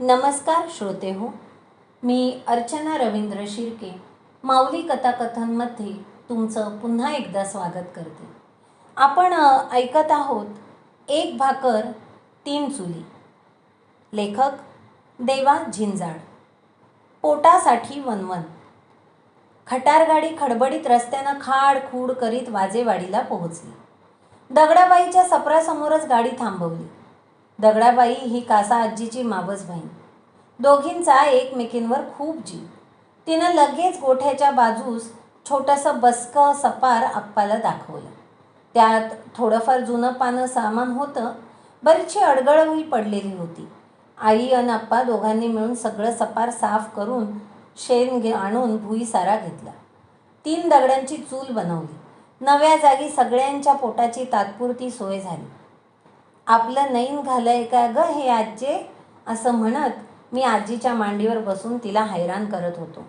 नमस्कार श्रोते हो मी अर्चना रवींद्र शिर्के माऊली कथाकथनमध्ये तुमचं पुन्हा एकदा स्वागत करते. आपण ऐकत आहोत एक भाकर तीन चुली. लेखक देवा झिंजाड पोटासाठी वनवन खटारगाडी खडबडीत रस्त्यानं खाड खूड करीत वाजेवाडीला पोहोचली. दगडाबाईच्या सपरासमोरच गाडी थांबवली. दगडाबाई ही कासा आजीची मावस बहीण. दोघींचा एकमेकींवर खूप जीव. तिनं लगेच गोठ्याच्या बाजूस छोटंसं बसकं सपार आप्पाला दाखवलं. त्यात थोडंफार जुनं पानं सामान होतं बरीचशी अडगळही पडलेली होती. आई आणि आप्पा दोघांनी मिळून सगळं सपार साफ करून शेण घे आणून भुईसारा घेतला. तीन दगडांची चूल बनवली. नव्या जागी सगळ्यांच्या पोटाची तात्पुरती सोय झाली. आपलं नैन घालय का ग हे आजे असं म्हणत मी आजीच्या मांडीवर बसून तिला हैराण करत होतो.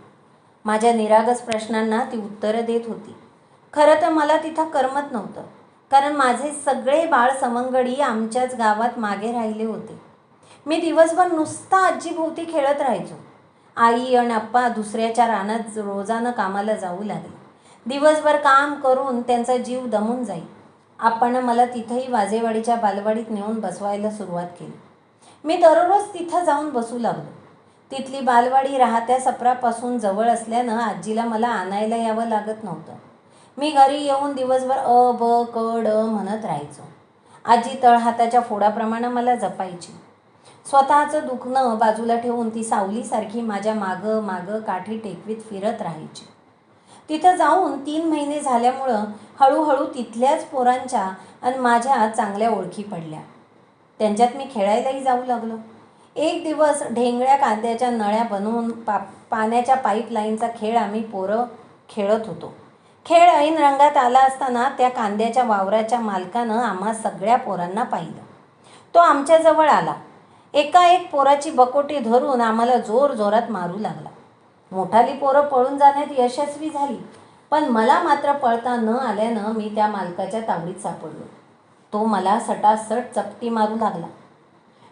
माझ्या निरागस प्रश्नांना ती उत्तरं देत होती. खरं तर मला तिथं करमत नव्हतं कारण माझे सगळे बाळ समंगडी आमच्याच गावात मागे राहिले होते. मी दिवसभर नुसता आजीभोवती खेळत राहायचो. आई आणि आप्पा दुसऱ्याच्या रानात रोजानं कामाला जाऊ लागले. दिवसभर काम करून त्यांचा जीव दमून जाई. आपण मला तिथंही वाजेवाडीच्या बालवाडीत नेऊन बसवायला सुरुवात केली. मी दररोज तिथं जाऊन बसू लागलो. तिथली बालवाडी राहत्या सपरापासून जवळ असल्यानं आजीला मला आणायला यावं लागत नव्हतं. मी घरी येऊन दिवसभर अ ब क ड म्हणत राहायचो. आजी तळहाताच्या फोडाप्रमाणे मला जपायची. स्वतःचं दुखणं बाजूला ठेवून ती सावलीसारखी माझ्या मागं मागं काठी टेकवीत फिरत राहायची. तिथं जाऊन तीन महिने झाल्यामुळं हळूहळू तिथल्याच पोरांच्या आणि माझ्या चांगल्या ओळखी पडल्या. त्यांच्यात मी खेळायलाही जाऊ लागलो. एक दिवस ढेंगळ्या कांद्याच्या नळ्या बनवून पा पाण्याच्या पाईपलाईनचा खेळ आम्ही पोरं खेळत होतो. खेळ ऐन रंगात आला असताना त्या कांद्याच्या वावराच्या मालकानं आम्हा सगळ्या पोरांना पाहिलं. तो आमच्याजवळ आला. एका एक पोराची बकोटी धरून आम्हाला जोर जोरात मारू लागला. मोठाली पोरं पळून जाण्यात यशस्वी झाली. पण मला मात्र पळता न आल्यानं मी त्या मालकाच्या तावडीत सापडलो. तो मला सटासट चपटी मारू लागला.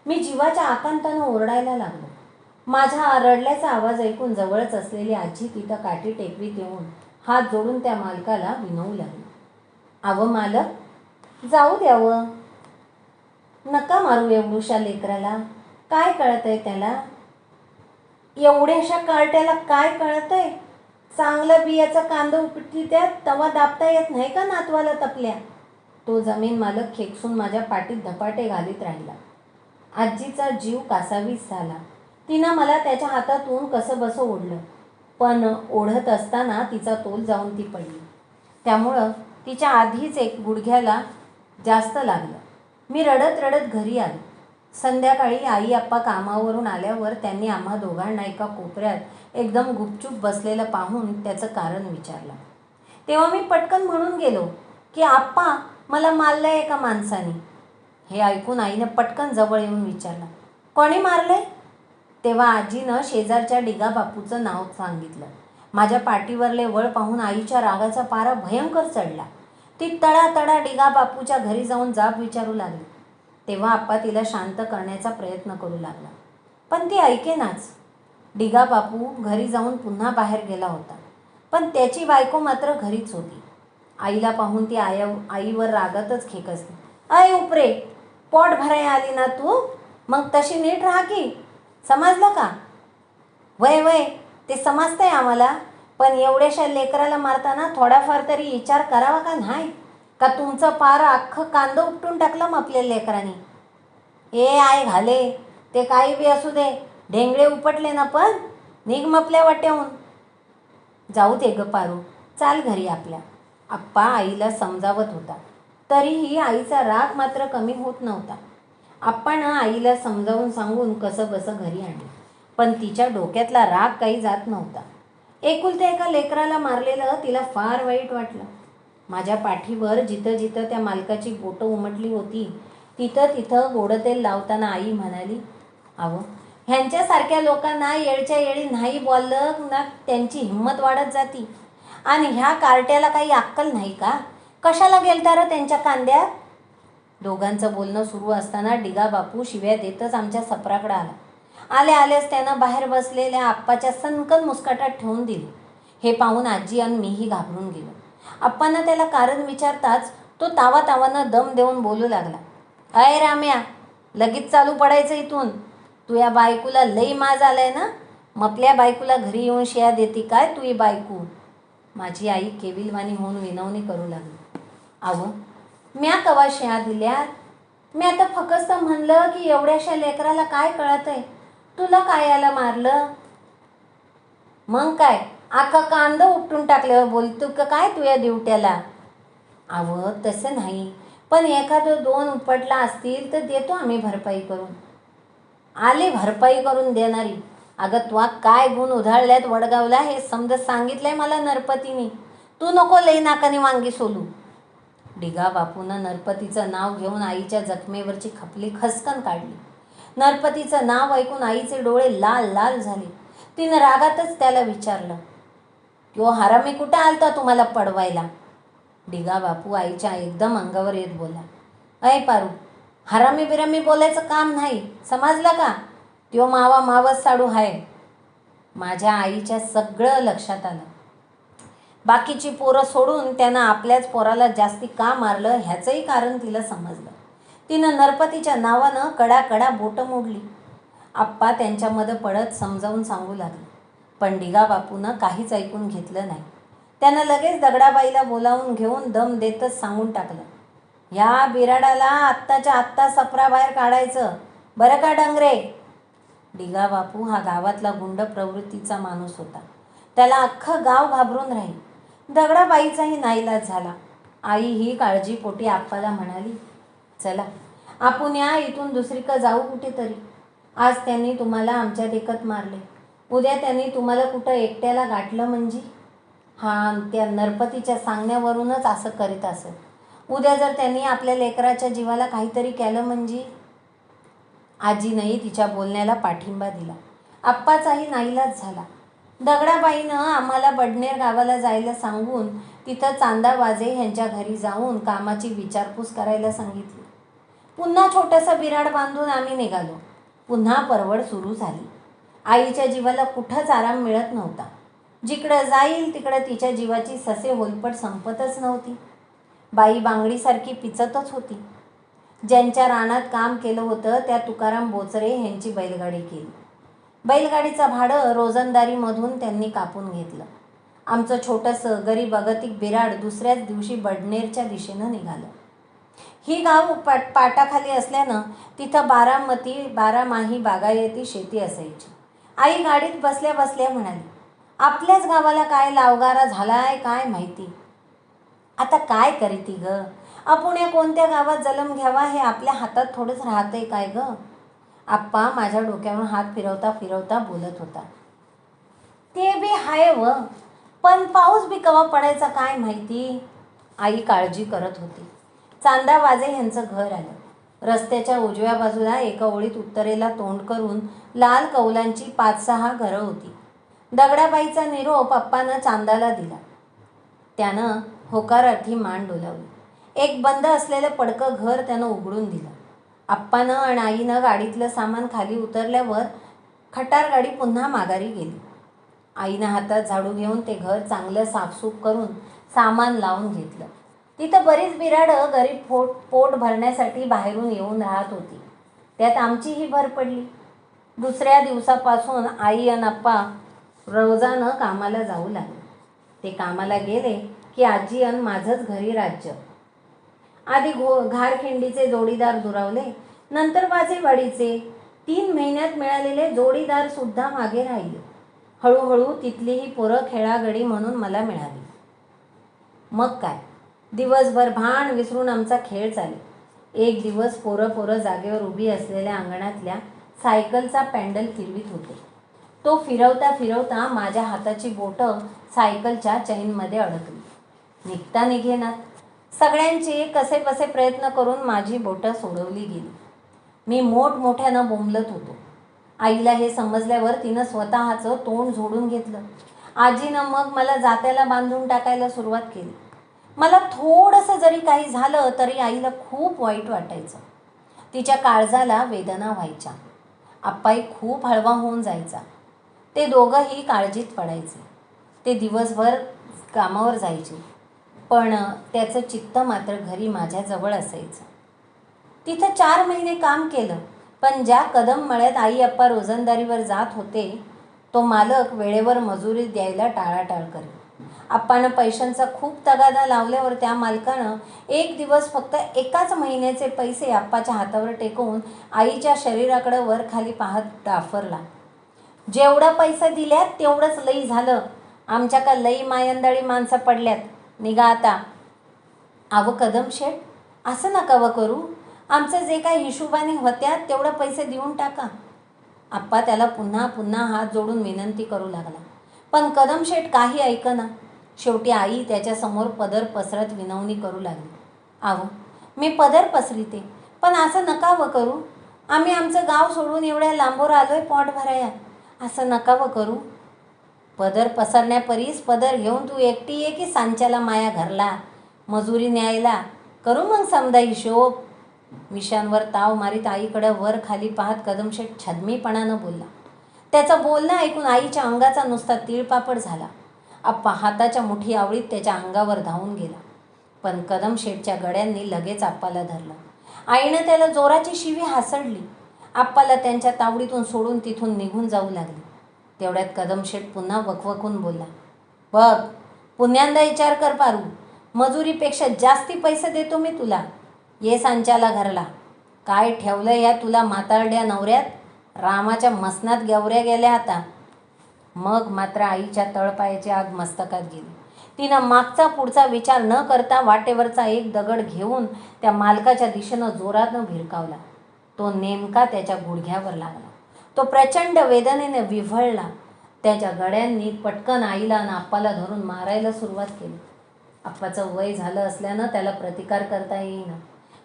मी जीवाच्या आकांतानं ओरडायला लागलो. माझ्या रडल्याचा आवाज ऐकून जवळच असलेली आजी तिथं काठी टेकवीत येऊन हात जोडून त्या मालकाला विनवू लागली. अव मालक जाऊ द्यावं नका मारू एवढूशा लेकराला. काय कळतंय त्याला? एवढ्याशा कार्ट्याला काय कळतंय? चांगलं बियाचा कांदा उपटी त्यात तवा दाबता येत नाही का नातवाला तपल्या? तो जमीन मालक खेकसून माझ्या पाठीत धपाटे घालीत राहिला. आजीचा जीव कासावीस झाला. तिनं मला त्याच्या हातातून कसं बसं ओढलं. पण ओढत असताना तिचा तोल जाऊन ती पडली. त्यामुळं तिच्या आधीच एक गुडघ्याला जास्त लागलं. मी रडत रडत घरी आलो. संध्याकाळी आई आप्पा कामावरून आल्यावर त्यांनी आम्हा दोघांना एका कोपऱ्यात एकदम गुपचूप बसलेलं पाहून त्याचं कारण विचारलं. तेव्हा मी पटकन म्हणून गेलो की आप्पा मला मारलंय एका माणसाने. हे ऐकून आईनं पटकन जवळ येऊन विचारलं कोणी मारलंय? तेव्हा आजीनं शेजारच्या डिगा बापूचं नाव सांगितलं. माझ्या पाठीवरले वळ पाहून आईच्या रागाचा पारा भयंकर चढला. ती तडातडा डिगा बापूच्या घरी जाऊन जाब विचारू लागली. तेव्हा आप्पा तिला शांत करण्याचा प्रयत्न करू लागला. पण ती ऐकेनाच. डिगा बापू घरी जाऊन पुन्हा बाहेर गेला होता. पण त्याची बायको मात्र घरीच होती. आईला पाहून ती आया आईवर रागातच खेकसली अय उपरे पोट भराय आली ना तू? मग तशी नीट राहा की. समजलं का? वय वय ते समजतंय आम्हाला. पण एवढ्याशा लेकराला मारताना थोडाफार तरी विचार करावा का नाही? का तुमचं पार अख्खं कांदं उपटून टाकलं मग आपल्या लेकरांनी? ए आय घाले ते काही बी असू दे ढेंगळे उपटले ना पण निघ मपल्या वाट्याहून. जाऊ दे ग पारू चाल घरी आपल्या. आप्पा आईला समजावत होता. तरीही आईचा राग मात्र कमी होत नव्हता. आपण आईला समजावून सांगून कसं बसं घरी आणलं. पण तिच्या डोक्यातला राग काही जात नव्हता. एकुलत्या एका लेकराला मारलेलं तिला फार वाईट वाटलं. माझ्या पाठीवर जिथं जिथं त्या मालकाची बोटं उमटली होती तिथं तिथं गोडं तेल लावताना आई म्हणाली अहो ह्यांच्यासारख्या लोकांना येळच्या येळी नाही बोललं ना त्यांची हिंमत वाढत जाती. आणि ह्या कार्ट्याला काही अक्कल नाही का? कशाला गेलता र त्यांच्या कांद्यात? दोघांचं बोलणं सुरू असताना डिगा बापू शिव्या देतच आमच्या सपराकडं आला. आले आलेच त्यानं बाहेर बसलेल्या आप्पाच्या सनकन मुस्काटात ठेवून दिली. हे पाहून आजी आणि मीही घाबरून गेलो. आप्पांना त्याला कारण विचारताच तो तावा तावानं दम देऊन बोलू लागला. अय राम्या लगेच चालू पडायचं इथून. तू या बायकोला लई माज आलाय ना? मपल्या बायकूला घरी येऊन शिया देते काय तू ही बायकू? माझी आई केविलवाणी होऊन विनवणी करू लागली. आव म्या कवा शिया दिल्या? मी आता फकस्त म्हणलं की एवढ्याशा लेकराला काय कळत आहे तुला काय याला मारलं? मग काय? आका कांदा उपटून टाकल्यावर बोलतो का काय तुया दिवट्याला? अव तसं नाही. पण एखादं दोन उपटला असतील तर देतो आम्ही भरपाई करून. आले भरपाई करून देणारी. अगं तुवा काय गुण उधाळल्यात वडगावला हे समज सांगितलंय मला नरपतीने. तू नको लई नाकाने वांगी सोलू. डिगा बापूनं नरपतीचं नाव घेऊन आईच्या जखमेवरची खपली खसकन काढली. नरपतीचं नाव ऐकून आईचे डोळे लाल लाल झाले. तिनं रागातच त्याला विचारलं किंवा हरामी कुठं आलता तुम्हाला पडवायला? डिगा बापू आईच्या एकदम अंगावर येत बोला. अय पारू हरामी बिरामी बोलायचं काम नाही. समजलं का? त्यो मावा मावस साडू आहे माझ्या आईच्या सगळं लक्षात आलं. बाकीची पोरं सोडून त्यानं आपल्याच पोराला जास्ती का मारलं ह्याचंही कारण तिला समजलं. तिनं नरपतीच्या नावानं कडा कडा बोटं मोडली. आप्पा त्यांच्यामध्ये पडत समजावून सांगू लागले. पण डिगा बापूनं काहीच ऐकून घेतलं नाही. त्यानं लगेच दगडाबाईला बोलावून घेऊन दम देतच सांगून टाकलं. या बिराडाला आत्ताच्या आत्ता सपराबाहेर काढायचं. बरं का डंगरे? डिगा बापू हा गावातला गुंड प्रवृत्तीचा माणूस होता. त्याला अख्खं गाव घाबरून राहील. दगडाबाईचाही नाईलाज झाला. आई ही काळजीपोटी आप्पाला म्हणाली चला आपण या इथून दुसरीकडं जाऊ कुठेतरी. आज त्यांनी तुम्हाला आमच्या देखत मारले. उद्या त्यांनी तुम्हाला कुठं एकट्याला गाठलं म्हणजे? हा त्या नरपतीच्या सांगण्यावरूनच असं करीत असत उद्या जर त्यांनी आपल्या लेकराच्या जीवाला काहीतरी केलं म्हणजे? आजीनंही तिच्या बोलण्याला पाठिंबा दिला. आप्पाचाही नाईलाज झाला. दगडाबाईनं आम्हाला बडनेर गावाला जायला सांगून तिथं चांदा वाजे ह्यांच्या घरी जाऊन कामाची विचारपूस करायला सांगितली. पुन्हा छोटंसं बिराड बांधून आम्ही निघालो. पुन्हा परवड सुरू झाली. आईच्या जीवाला कुठंच आराम मिळत नव्हता. जिकडं जाईल तिकडं तिच्या जीवाची ससे होलपट संपतच नव्हती. बाई बांगडीसारखी पिचतच होती. ज्यांच्या रानात काम केलं होतं त्या तुकाराम बोचरे ह्यांची बैलगाडी केली. बैलगाडीचं भाडं रोजंदारीमधून त्यांनी कापून घेतलं. आमचं छोटंसं गरीब अगतिक बिराड दुसऱ्याच दिवशी बडनेरच्या दिशेनं निघालं. ही गाव पाट पाटाखाली असल्यानं तिथं बारामती बारामाही बागायती शेती असायची. आई गाडीत बसल्या बसल्या म्हणाली आपल्याच गावाला काय लावगारा झालाय काय माहिती? आता काय करीती ग? आपण या कोणत्या गावात जन्म घ्यावा हे आपल्या हातात थोडंच राहतंय काय ग? आप्पा माझ्या डोक्यावर हात फिरवता फिरवता बोलत होता. ते बी हाय व पण पाऊस बी कवा पडायचा काय माहिती? आई काळजी करत होती. चांदा वाजे यांचं घर आलं. रस्त्याच्या उजव्या बाजूला एका ओळीत उत्तरेला तोंड करून लाल कौलांची पाच सहा घरं होती. दगडाबाईचा निरोप अप्पानं चांदाला दिला. त्यानं होकारार्थी मान डोलावली. एक बंद असलेलं पडकं घर त्यानं उघडून दिलं. आप्पानं आणि आईनं गाडीतलं सामान खाली उतरल्यावर खटार गाडी पुन्हा माघारी गेली. आईनं हातात झाडू घेऊन ते घर चांगलं साफसूफ करून सामान लावून घेतलं. तिथं बरीच बिराडं गरीब पोट पोट भरण्यासाठी बाहेरून येऊन राहत होती. त्यात आमचीही भर पडली. दुसऱ्या दिवसापासून आई आणि आप्पा रोजानं कामाला जाऊ लागले. ते कामाला गेले की आजी आणि माझंच घरी राज्य. आधी घो घारखिंडीचे जोडीदार दुरावले. नंतर वाजेवाडीचे तीन महिन्यात मिळालेले जोडीदार सुद्धा मागे राहिले. हळूहळू तिथलीही पोरं खेळागडी म्हणून मला मिळाली. मग काय? दिवसभर भाण विसरून आमचा खेळ चाले. एक दिवस पोरं पोरं जागेवर उभी असलेल्या अंगणातल्या सायकलचा पॅन्डल फिरवीत होते. तो फिरवता फिरवता माझ्या हाताची बोटं सायकलच्या चैनमध्ये अडकली. निघता निघेनात. सगळ्यांचे कसे कसे प्रयत्न करून माझी बोटं सोडवली गेली. मी मोठमोठ्यानं बोंबलत होतो. आईला हे समजल्यावर तिनं स्वतःचं तोंड झोडून घेतलं. आजीनं मग मला जात्याला बांधून टाकायला सुरुवात केली. मला थोडंसं जरी काही झालं तरी आईला खूप वाईट वाटायचं. तिच्या काळजाला वेदना व्हायच्या. आप्पाई खूप हळवा होऊन जायचा. ते दोघंही काळजीत पडायचे. ते दिवसभर कामावर जायचे. पण त्याचं चित्त मात्र घरी माझ्याजवळ असायचं. तिथं चार महिने काम केलं पण ज्या कदम मळ्यात आई अप्पा रोजंदारीवर जात होते तो मालक वेळेवर मजुरी द्यायला टाळाटाळ करे आप्पानं पैशांचा खूप तगादा लावल्यावर त्या मालकानं एक दिवस फक्त एकाच महिन्याचे पैसे आप्पाच्या हातावर टेकवून आईच्या शरीराकडं वर खाली पाहत डाफरला. जेवढा पैसा दिल्यात तेवढंच लई झालं. आमच्या का लई मायंदाळी माणसं पडल्यात. निघा आता. अव कदम शेठ असं नका व करू. आमचं जे काही हिशोबाने होत्या तेवढं पैसे देऊन टाका. आप्पा त्याला पुन्हा पुन्हा हात जोडून विनंती करू लागला. पण कदम शेठ काही ऐकना. शेवटी आई त्याच्यासमोर पदर पसरत विनवणी करू लागली. आहो मी पदर पसरिते पण असं नकावं करू? आम्ही आमचं गाव सोडून एवढ्या लांबवर आहे पोट भराया असं नकावं करू? पदर पसरण्यापरीस पदर घेऊन तू एकटी ये की सांच्याला माया घरला? मजुरी न्यायला? करू मग समजा हिशोब. विषांवर ताव मारीत आईकडं वर खाली पाहत कदमशेठ छदमीपणानं बोलला. त्याचं बोलणं ऐकून आईच्या अंगाचा नुसता तिळपापड झाला. आप्पा हाताच्या मुठी आवळीत त्याच्या अंगावर धावून गेला. पण कदमशेठच्या गड्यांनी लगेच आप्पाला धरलं. आईनं त्याला जोराची शिवी हासडली. आप्पाला त्यांच्या तावडीतून सोडून तिथून निघून जाऊ लागली. तेवढ्यात कदमशेठ पुन्हा वकवकून बोलला बघ पुण्यांदा विचार कर पारू. मजुरीपेक्षा जास्ती पैसे देतो मी तुला. ये सांच्याला घरला. काय ठेवलं या तुला मातारड्या नवऱ्यात? रामाच्या मसनात गवऱ्या गेल्या आता. मग मात्र आईच्या तळपायाची आग मस्तकात गेली. तिनं मागचा पुढचा विचार न करता वाटेवरचा एक दगड घेऊन त्या मालकाच्या दिशेनं जोरानं भिरकावला. तो नेमका त्याच्या गुडघ्यावर लागला. तो प्रचंड वेदनेने विव्हळला. त्याच्या गड्यांनी पटकन आईला आणि आप्पाला धरून मारायला सुरुवात केली. आप्पाचं वय झालं असल्यानं त्याला प्रतिकार करता येईना.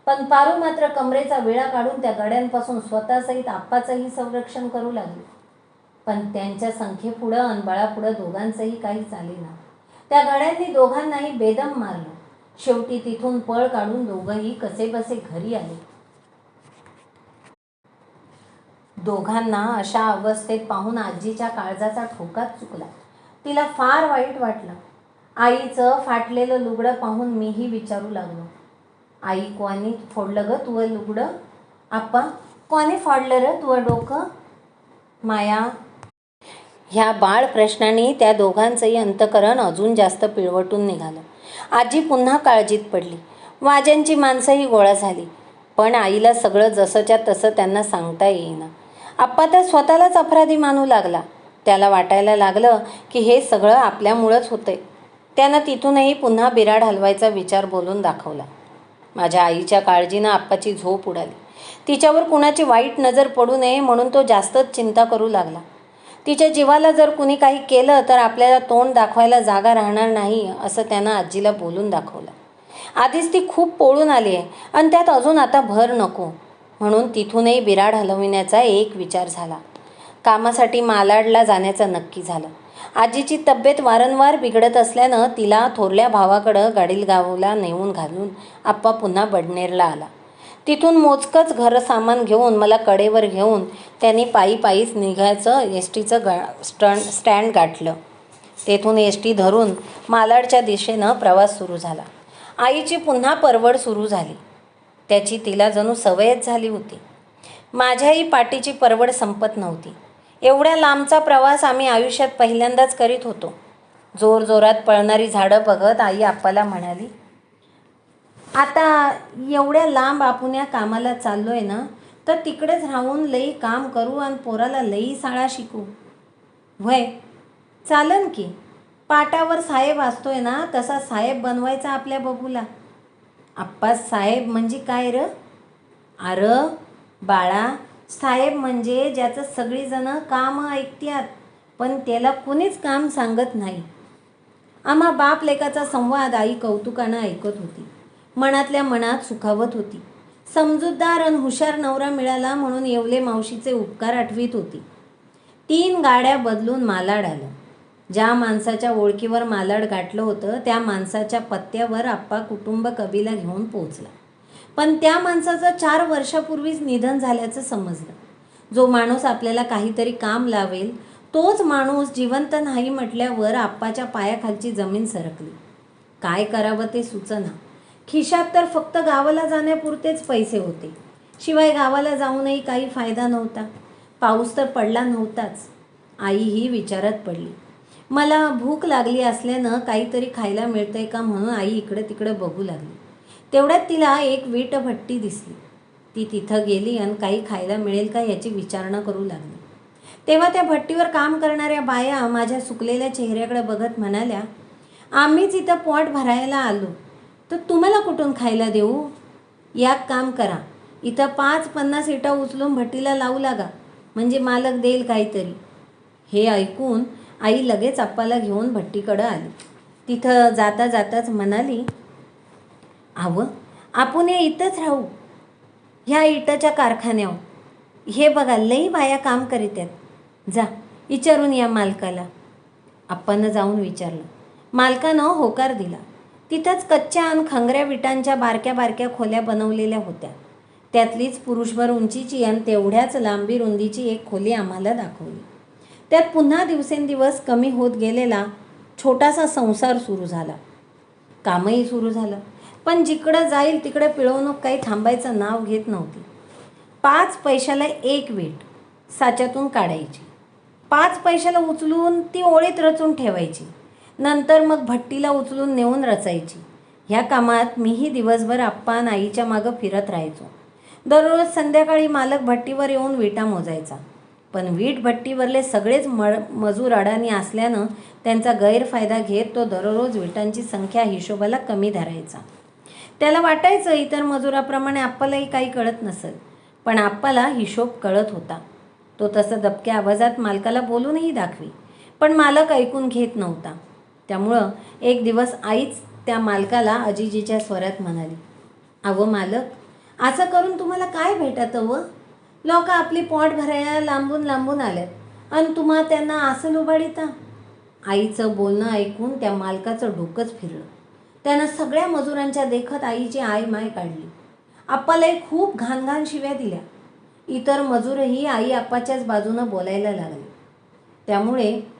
पण पारू मात्र कमरेचा विळा काढून त्या गड्यांपासून स्वतःसहित आप्पाचंही संरक्षण करू लागली. पण त्यांच्या संख्येपुढं आणि बळापुढं दोघांचंही काही चालेना त्या गड्यांनी दोघांनाही बेदम मारलं. शेवटी तिथून पळ काढून दोघंही कसेबसे घरी आले. दोघांना अशा अवस्थेत पाहून आजीच्या काळजाचा ठोकाच चुकला. तिला फार वाईट वाटलं. आईचं फाटलेलं लुगडं पाहून मीही विचारू लागलो. आई कोणी फोडलं ग तुवं लुगडं? आप्पा कोणी फोडलं र तुवं डोकं? माया ह्या बाळ प्रश्नाने त्या दोघांचंही अंतकरण अजून जास्त पिळवटून निघालं. आजी पुन्हा काळजीत पडली. वाज्यांची माणसंही गोळा झाली. पण आईला सगळं जसंच्या तसं त्यांना सांगता येईना. आप्पा त्या स्वतःलाच अपराधी मानू लागला. त्याला वाटायला लागलं की हे सगळं आपल्यामुळंच होतंय. त्यानं तिथूनही पुन्हा बिराड हलवायचा विचार बोलून दाखवला. माझ्या आईच्या काळजीनं आप्पाची झोप उडाली. तिच्यावर कुणाची वाईट नजर पडू नये म्हणून तो जास्तच चिंता करू लागला. तिच्या जीवाला जर कुणी काही केलं तर आपल्याला तोंड दाखवायला जागा राहणार नाही असं त्यानं आजीला बोलून दाखवलं. आधीच ती खूप पोळून आली आहे आणि त्यात अजून आता भर नको. म्हणून तिथूनही बिराड हलविण्याचा एक विचार झाला. कामासाठी मालाडला जाण्याचं नक्की झालं. आजीची तब्येत वारंवार बिघडत असल्यानं तिला थोरल्या भावाकडं गाडीलगावला नेऊन घालून आप्पा पुन्हा बडनेरला आला. तिथून मोजकंच घरसामान घेऊन मला कडेवर घेऊन त्यांनी पायी पायीच निघायचं एस टीचं गा स्टँड स्टँड गाठलं. तेथून एस टी धरून मालाडच्या दिशेनं प्रवास सुरू झाला. आईची पुन्हा परवड सुरू झाली. त्याची तिला जणू सवयच झाली होती. माझ्याही पाठीची परवड संपत नव्हती. एवढ्या लांबचा प्रवास आम्ही आयुष्यात पहिल्यांदाच करीत होतो. जोरजोरात पळणारी झाडं बघत आई आप्पाला म्हणाली आता एवढ्या लांब आपण या कामाला चाललो आहे ना तर तिकडेच राहून लई काम करू आणि पोराला लई साळा शिकू. व्हय? चालन की. पाटावर साहेब असतोय ना तसा साहेब बनवायचा आपल्या बबूला. आप्पा साहेब म्हणजे काय र? अर बाळा साहेब म्हणजे ज्याचं सगळीजणं कामं ऐकत्यात पण त्याला कुणीच काम सांगत नाही. आम्हा बाप लेकाचा संवाद आई कौतुकानं ऐकत होती. मनातल्या मनात सुखावत होती. समजूतदार आणि हुशार नवरा मिळाला म्हणून येवले मावशीचे उपकार आठवीत होती. तीन गाड्या बदलून मालाड आलं. ज्या माणसाच्या ओळखीवर मालाड गाठलं होतं त्या माणसाच्या पत्त्यावर आप्पा कुटुंब कवीला घेऊन पोहोचला. पण त्या माणसाचं चार वर्षापूर्वीच निधन झाल्याचं समजलं. जो माणूस आपल्याला काहीतरी काम लावेल तोच माणूस जिवंत नाही म्हटल्यावर आप्पाच्या पायाखालची जमीन सरकली. काय करावं ते सुचना. खिशात तर फक्त गावाला जाण्यापुरतेच पैसे होते. शिवाय गावाला जाऊनही काही फायदा नव्हता. पाऊस तर पडला नव्हताच. आई ही विचारात पडली. मला भूक लागली असल्यानं काहीतरी खायला मिळतंय का म्हणून आई इकडे तिकडे बघू लागली. तेवढ्यात तिला एक वीटभट्टी दिसली. ती तिथं गेली आणि काही खायला मिळेल का याची विचारणा करू लागली. तेव्हा त्या भट्टीवर काम करणाऱ्या बाया माझ्या सुकलेल्या चेहऱ्याकडे बघत म्हणाल्या आम्हीच इथं पोट भरायला आलो. तर तुम्हाला कुठून खायला देऊ? यात काम करा. इथं पाच पन्नास इटा उचलून भट्टीला लावू लागा. म्हणजे मालक देईल काहीतरी. हे ऐकून आई लगेच आप्पाला घेऊन भट्टीकडं आली. तिथं जाता जाताच म्हणाली आव आपण हे इथंच राहू. ह्या इटाच्या कारखान्यावर. हे बघा लई बाया काम करीत आहेत. जा विचारून या मालकाला. आप्पानं जाऊन विचारलं. मालकानं होकार दिला. तिथंच कच्च्या आणि खंगऱ्या विटांच्या बारक्या बारक्या खोल्या बनवलेल्या होत्या. त्यातलीच पुरुषभर उंचीची आणि तेवढ्याच लांबी रुंदीची एक खोली आम्हाला दाखवली. त्यात पुन्हा दिवसेंदिवस कमी होत गेलेला छोटासा संसार सुरू झाला. कामही सुरू झालं. पण जिकडं जाईल तिकडे पिळवणूक काही थांबायचं नाव घेत नव्हती. पाच पैशाला एक वीट साच्यातून काढायची. पाच पैशाला उचलून ती ओळीत रचून ठेवायची. नंतर मग भट्टीला उचलून नेऊन रचायची. ह्या कामात मीही दिवसभर आप्पा आईच्या मागं फिरत राहायचो. दररोज संध्याकाळी मालक भट्टीवर येऊन विटा मोजायचा. पण वीट भट्टीवरले सगळेच म मजूर अडाणी असल्यानं त्यांचा गैरफायदा घेत तो दररोज विटांची संख्या हिशोबाला कमी धरायचा. त्याला वाटायचं इतर मजुराप्रमाणे आप्पालाही काही कळत नसेल पण आप्पाला हिशोब कळत होता. तो तसं दबक्या आवाजात मालकाला बोलूनही दाखवी पण मालक ऐकून घेत नव्हता. त्यामुळं एक दिवस आईच त्या मालकाला अजिजीच्या स्वरात म्हणाली अवं मालक असं करून तुम्हाला काय भेटत व? लोक आपली पोट भरायला लांबून लांबून आल्यात आणि तुम्हा त्यांना असं लुबाडिता आईचं बोलणं ऐकून त्या मालकाचं डोकंच फिरलं. त्यानं सगळ्या मजुरांच्या देखत आईची आई माय काढली. आप्पालाही खूप घाण घाण शिव्या दिल्या. इतर मजूरही आई आप्पाच्याच बाजूनं बोलायला लागले. त्यामुळे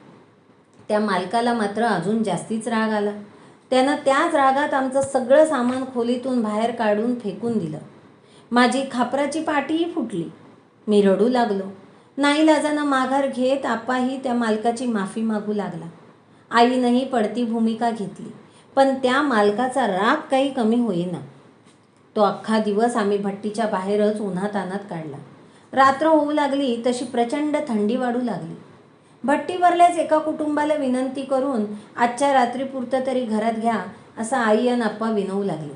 त्या मालकाला मात्र अजून जास्तीच राग आला. त्यानं त्याच रागात आमचं सगळं सामान खोलीतून बाहेर काढून फेकून दिलं. माझी खापराची पाटीही फुटली. मी रडू लागलो. नाईलाजानं माघार घेत आपाही त्या मालकाची माफी मागू लागला. आईनंही पडती भूमिका घेतली. पण त्या मालकाचा राग काही कमी होईना. तो अख्खा दिवस आम्ही भट्टीच्या बाहेरच उन्हातानात काढला. रात्र होऊ लागली तशी प्रचंड थंडी वाढू लागली. भट्टीवरल्याच एका कुटुंबाला विनंती करून आजच्या रात्रीपुरतं तरी घरात घ्या असं आई आणि आप्पा विनवू लागले.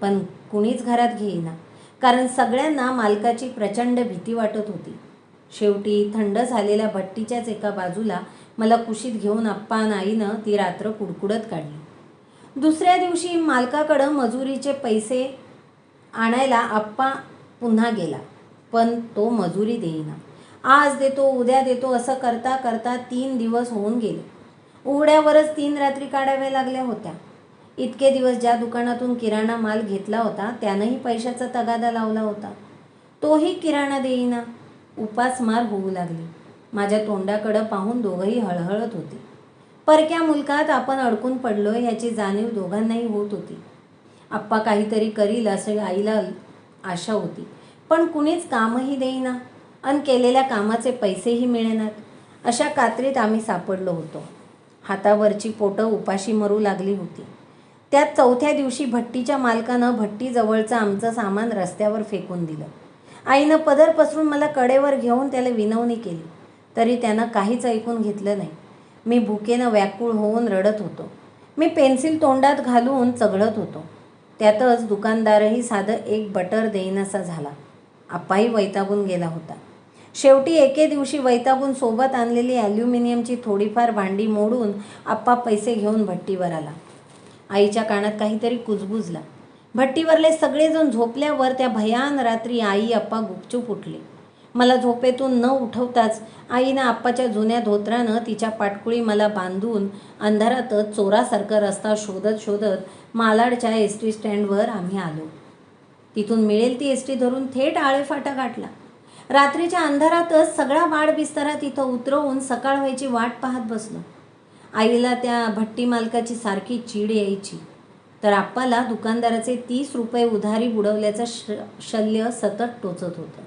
पण कुणीच घरात घेईना. कारण सगळ्यांना मालकाची प्रचंड भीती वाटत होती. शेवटी थंड झालेल्या भट्टीच्याच एका बाजूला मला कुशीत घेऊन आप्पा आणि आईनं ती रात्र कुडकुडत काढली. दुसऱ्या दिवशी मालकाकडं मजुरीचे पैसे आणायला आप्पा पुन्हा गेला पण तो मजुरी देईना. आज देतो उद्या देतो असं करता करता तीन दिवस होऊन गेले. उघड्यावरच तीन रात्री काढाव्या लागल्या होत्या. इतके दिवस ज्या दुकानातून किराणा माल घेतला होता त्यानंही पैशाचा तगादा लावला होता. तोही किराणा देईना. उपासमार होऊ लागली. माझ्या तोंडाकडं पाहून दोघंही हळहळत होते. परक्या मुलकात आपण अडकून पडलो ह्याची जाणीव दोघांनाही होत होती. आप्पा काहीतरी करील असे आईला आशा होती. पण कुणीच कामही देईना. अन केलेल्या कामाचे पैसेही मिळेनात अशा कात्रीत आम्ही सापडलो होतो. हातावरची पोटं उपाशी मरू लागली होती. त्यात चौथ्या दिवशी भट्टीच्या मालकानं भट्टीजवळचं आमचं सामान रस्त्यावर फेकून दिलं. आईनं पदर पसरून मला कडेवर घेऊन त्याला विनवणी केली. तरी त्यानं काहीच ऐकून घेतलं नाही. मी भुकेनं व्याकुळ होऊन रडत होतो. मी पेन्सिल तोंडात घालून चघळत होतो. त्यातच दुकानदारही साधं एक बटर देईनासा झाला. आपाही वैतागून गेला होता. शेवटी एके दिवशी वैतागून सोबत आणलेली ॲल्युमिनियमची थोडीफार भांडी मोडून आप्पा पैसे घेऊन भट्टीवर आला. आईच्या कानात काहीतरी कुजबुजला. भट्टीवरले सगळेजण झोपल्यावर त्या भयान रात्री आई आप्पा गुपचूप उठले. मला झोपेतून न उठवताच आईनं आप्पाच्या जुन्या धोत्रानं तिच्या पाटकुळी मला बांधून अंधारातच चोरासारखा रस्ता शोधत शोधत मालाडच्या एस टी स्टँडवर आम्ही आलो. तिथून मिळेल ती एस टी धरून थेट आळेफाटा गाठला. रात्रीच्या अंधारातच सगळा वाढ बिस्तारात तिथं उतरवून सकाळ व्हायची वाट पाहत बसलो. आईला त्या भट्टी मालकाची सारखी चीड यायची. तर आप्पाला दुकानदाराचे तीस रुपये उधारी बुडवल्याचं श शल्य सतत टोचत होतं.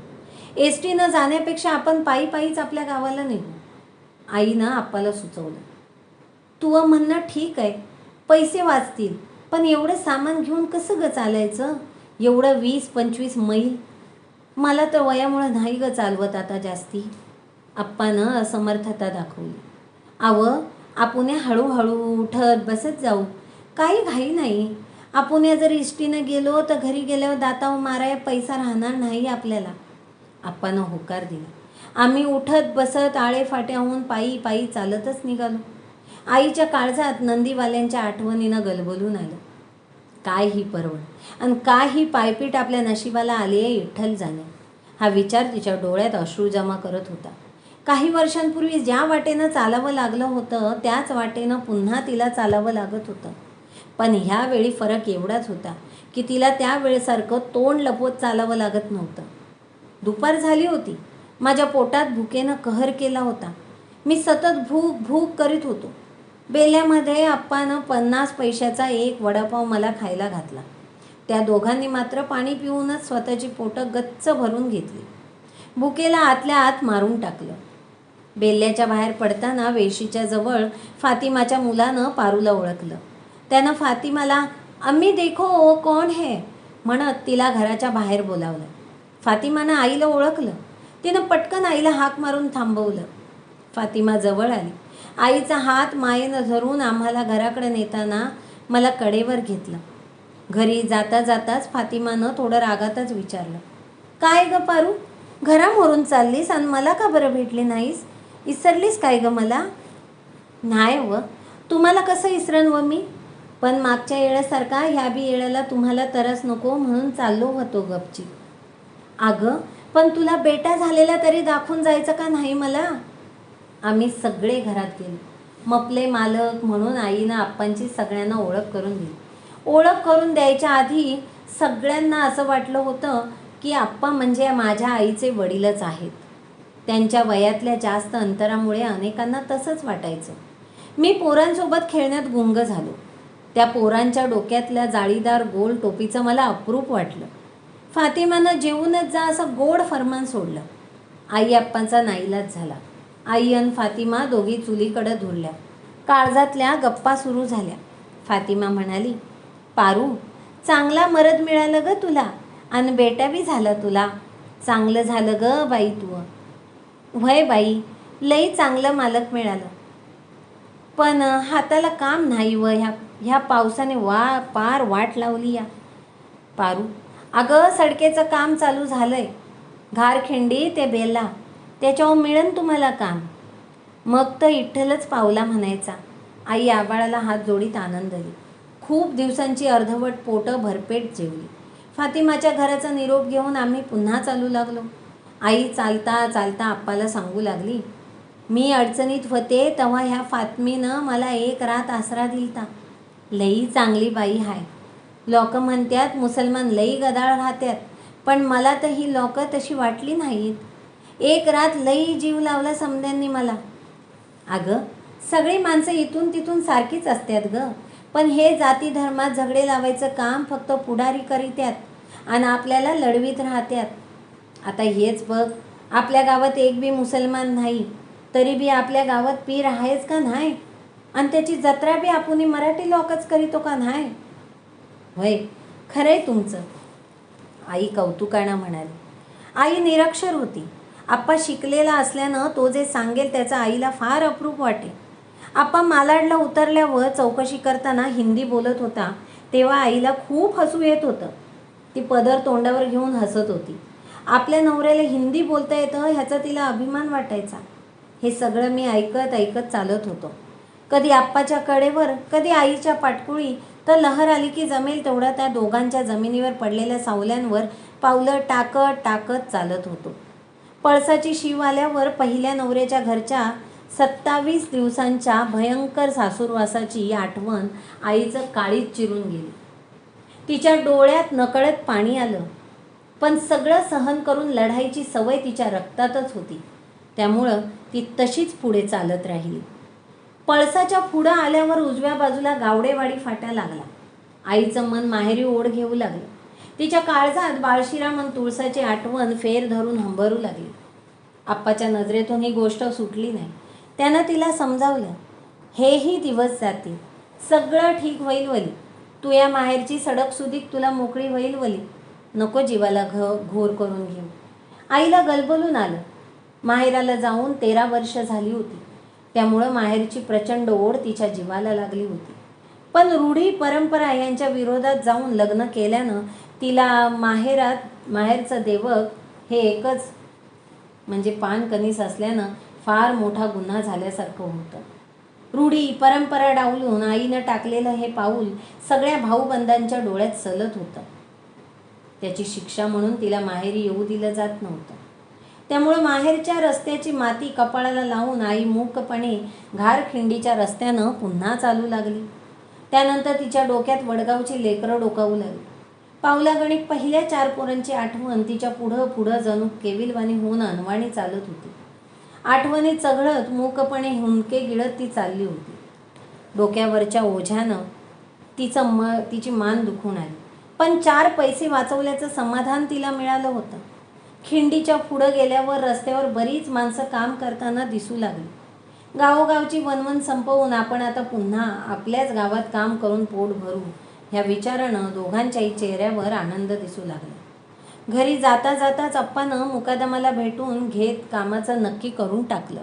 एस टीनं जाण्यापेक्षा आपण पायी पायीच आपल्या गावाला निघू. आईनं आप्पाला सुचवलं. तू म्हणणं ठीक आहे. पैसे वाचतील. पण एवढं सामान घेऊन कसं ग चालायचं? एवढं वीस पंचवीस मैल मला तर वयामुळं नाही ग चालवत आता जास्ती. आप्पानं असमर्थता दाखवली. आव आपुण्या हळूहळू उठत बसत जाऊ. काही घाई नाही. आपुने जर इष्टीनं गेलो तर घरी गेल्यावर दाताव माराय पैसा राहणार नाही आपल्याला. आप्पानं होकार दिला. आम्ही उठत बसत आळे फाट्याहून पायी पायी चालतच निघालो. आईच्या काळजात नंदीवाल्यांच्या आठवणीनं गलबलून आलं. काय ही परवड? आणि काय ही पायपीट आपल्या नशिबाला आली आहे इठ्ठल जाणे? हा विचार तिच्या डोळ्यात अश्रू जमा करत होता. काही वर्षांपूर्वी ज्या वाटेनं चालावं लागलं होतं त्याच वाटेनं पुन्हा तिला चालावं लागत होतं. पण ह्यावेळी फरक एवढाच होता की तिला त्या वेळेसारखं तोंड लपवत चालावं लागत नव्हतं. दुपार झाली होती. माझ्या पोटात भुकेनं कहर केला होता. मी सतत भूक भूक करीत होतो. बेल्यामध्ये आप्पानं पन्नास पैशाचा एक वडापाव मला खायला घातला. त्या दोघांनी मात्र पाणी पिऊनच स्वतःची पोटं गच्च भरून घेतली. बुकेला आतल्या आत मारून टाकलं. बेल्ल्याच्या बाहेर पडताना वेशीच्या जवळ फातिमाच्या मुलानं पारूला ओळखलं. त्यानं फातिमाला अम्मी देखो ओ कोण हे? म्हणत तिला घराच्या बाहेर बोलावलं. फातिमानं आईला ओळखलं. तिनं पटकन आईला हाक मारून थांबवलं. फातिमा जवळ आली. आईचा हात मायेनं धरून आम्हाला घराकडे नेताना मला कडेवर घेतलं. घरी जाता जाताच फातिमानं थोडं रागातच विचारलं. काय ग पारू? घरामोरून चाललीस आणि मला का बरं भेटली नाहीस? इसरलीस काय ग मला? नाही व तुम्हाला कसं इसरण व मी? पण मागच्या येळ्यासारखा ह्या बी येळ्याला तुम्हाला तरस नको म्हणून चाललो होतो गपची अगं पण तुला बेटा झालेला तरी दाखवून जायचं का नाही मला? आम्ही सगळे घरात गेलो. मपले मालक म्हणून आईनं आप्पांची सगळ्यांना ओळख करून दिली. ओळख करून द्यायच्या आधी सगळ्यांना असं वाटलं होतं की आप्पा म्हणजे माझ्या आईचे वडीलच आहेत. त्यांच्या वयातल्या जास्त अंतरामुळे अनेकांना तसंच वाटायचं. मी पोरांसोबत खेळण्यात गुंग झालो. त्या पोरांच्या डोक्यातल्या जाळीदार गोल टोपीचं मला अप्रूप वाटलं. फातिमानं जेवूनच जा असं गोड फरमान सोडलं. आई आप्पांचा नाईलाज झाला. आई आणि फातिमा दोघी चुलीकडं धुरल्या. काळजातल्या गप्पा सुरू झाल्या. फातिमा म्हणाली पारू चांगला मरद मिळालं ग तुला आणि बेटा बी झाला तुला. चांगलं झालं ग बाई तू व्हय बाई लई चांगलं मालक मिळालं. पण हाताला काम नाही व ह्या ह्या पावसाने वा पार वाट लावली या. पारू अगं सडकेचं काम चालू झालंय. घारखिंडी ते बेला. त्याच्यावर मिळेल तुम्हाला काम. मग तर इठ्ठलच पावला म्हणायचा. आई आबाळाला हात जोडीत आनंद दिली खूप दिवसांची अर्धवट पोटं भरपेट जेवली. फातिमाच्या घराचा निरोप घेऊन आम्ही पुन्हा चालू लागलो. आई चालता चालता आप्पाला सांगू लागली मी अडचणीत होते तेव्हा ह्या फातमीनं मला एक रात आसरा दिलता. लई चांगली बाई हाय. लोक म्हणतात मुसलमान लई गदाळ राहत्यात. पण मला तर ही लोकं तशी वाटली नाहीत. एक रात लई जीव लावला समद्यांनी मला. अगं सगळी माणसं इथून तिथून सारखीच असतात ग. पण हे जाती धर्मात झगडे लावायचं काम फक्त पुढारी करीत्यात आणि आपल्याला लढवीत राहत्यात. आता हेच बघ आपल्या गावात एक बी मुसलमान नाही तरी बी आपल्या गावात पीर आहेच का नाही? आणि त्याची जत्रा बी आपण मराठी लोकच करीतो का नाही? होय खरंय तुमचं. आई कौतुकानं म्हणाली. आई निरक्षर होती. आप्पा शिकलेला असल्यानं तो जे सांगेल त्याचा आईला फार अप्रूप वाटे आप्पा मालाडला उतरल्यावर चौकशी करताना हिंदी बोलत होता. तेव्हा आईला खूप हसू येत होतं. ती पदर तोंडावर घेऊन हसत होती. आपल्या नवऱ्याला हिंदी बोलता येतं ह्याचा तिला अभिमान वाटायचा. हे सगळं मी ऐकत ऐकत चालत होतो. कधी आप्पाच्या कडेवर कधी आईच्या पाटकुळी तर लहर आली की जमेल तेवढा त्या दोघांच्या जमिनीवर पडलेल्या सावल्यांवर पावलं टाकत टाकत चालत होतो. पळसाची शिव आल्यावर पहिल्या नवऱ्याच्या घरच्या सत्तावीस दिवसांच्या भयंकर सासूरवासाची आठवण आईचं काळीच चिरून गेली. तिच्या डोळ्यात नकळत पाणी आलं. पण सगळं सहन करून लढाईची सवय तिच्या रक्तातच होती. त्यामुळं ती तशीच पुढे चालत राहिली. पळसाच्या पुढं आल्यावर उजव्या बाजूला गावडेवाडी फाटा लागला. आईचं मन माहेरी ओढ घेऊ लागलं. तिच्या काळजात बाळशिराम आणि तुळसाची आठवण फेर धरून हंबरू लागली. आप्पाच्या नजरेतून ही गोष्ट सुटली नाही. त्यानं तिला समजावलं हेही दिवस जातील. सगळं ठीक होईल वली. तू या माहेरची सडक सुदीक तुला मोकळी होईल वली. नको जीवाला घ घोर करून घेऊ. आईला गलबलून आलं. माहेराला जाऊन तेरा वर्ष झाली होती. त्यामुळं माहेरची प्रचंड ओढ तिच्या जीवाला लागली होती. पण रूढी परंपरा यांच्या विरोधात जाऊन लग्न केल्यानं तिला माहेरात माहेरचं देवक हे एकच म्हणजे पान कणीस असल्यानं फार मोठा गुन्हा झाल्यासारखं होतं. रूढी परंपरा डावलून आईनं टाकलेलं हे पाऊल सगळ्या भाऊबंधांच्या डोळ्यात सलत होतं. त्याची शिक्षा म्हणून तिला माहेरी येऊ दिलं जात नव्हतं. त्यामुळं माहेरच्या रस्त्याची माती कपाळाला लावून आई मूकपणे घारखिंडीच्या रस्त्यानं पुन्हा चालू लागली. त्यानंतर तिच्या डोक्यात वडगावची लेकरं डोकावू लागली. पावलागणिक पहिल्या चार पोरांची आठवण तिच्या पुढं पुढं जणू केविलवाणी होऊन अनवाणी चालत होती. आठवणी चघळत मूकपणे हुंके गिळत ती चालली होती. डोक्यावरच्या ओझ्यानं तिचं म तिची मान दुखून आली. पण चार पैसे वाचवल्याचं समाधान तिला मिळालं होतं. खिंडीच्या पुढं गेल्यावर रस्त्यावर बरीच माणसं काम करताना दिसू लागली. गावोगावची वनवन संपवून आपण आता पुन्हा आपल्याच गावात काम करून पोट भरू. ह्या विचारानं दोघांच्याही चेहऱ्यावर आनंद दिसू लागला. घरी जाता जाताच अप्पानं मुकादमाला भेटून घेत कामाचं नक्की करून टाकलं.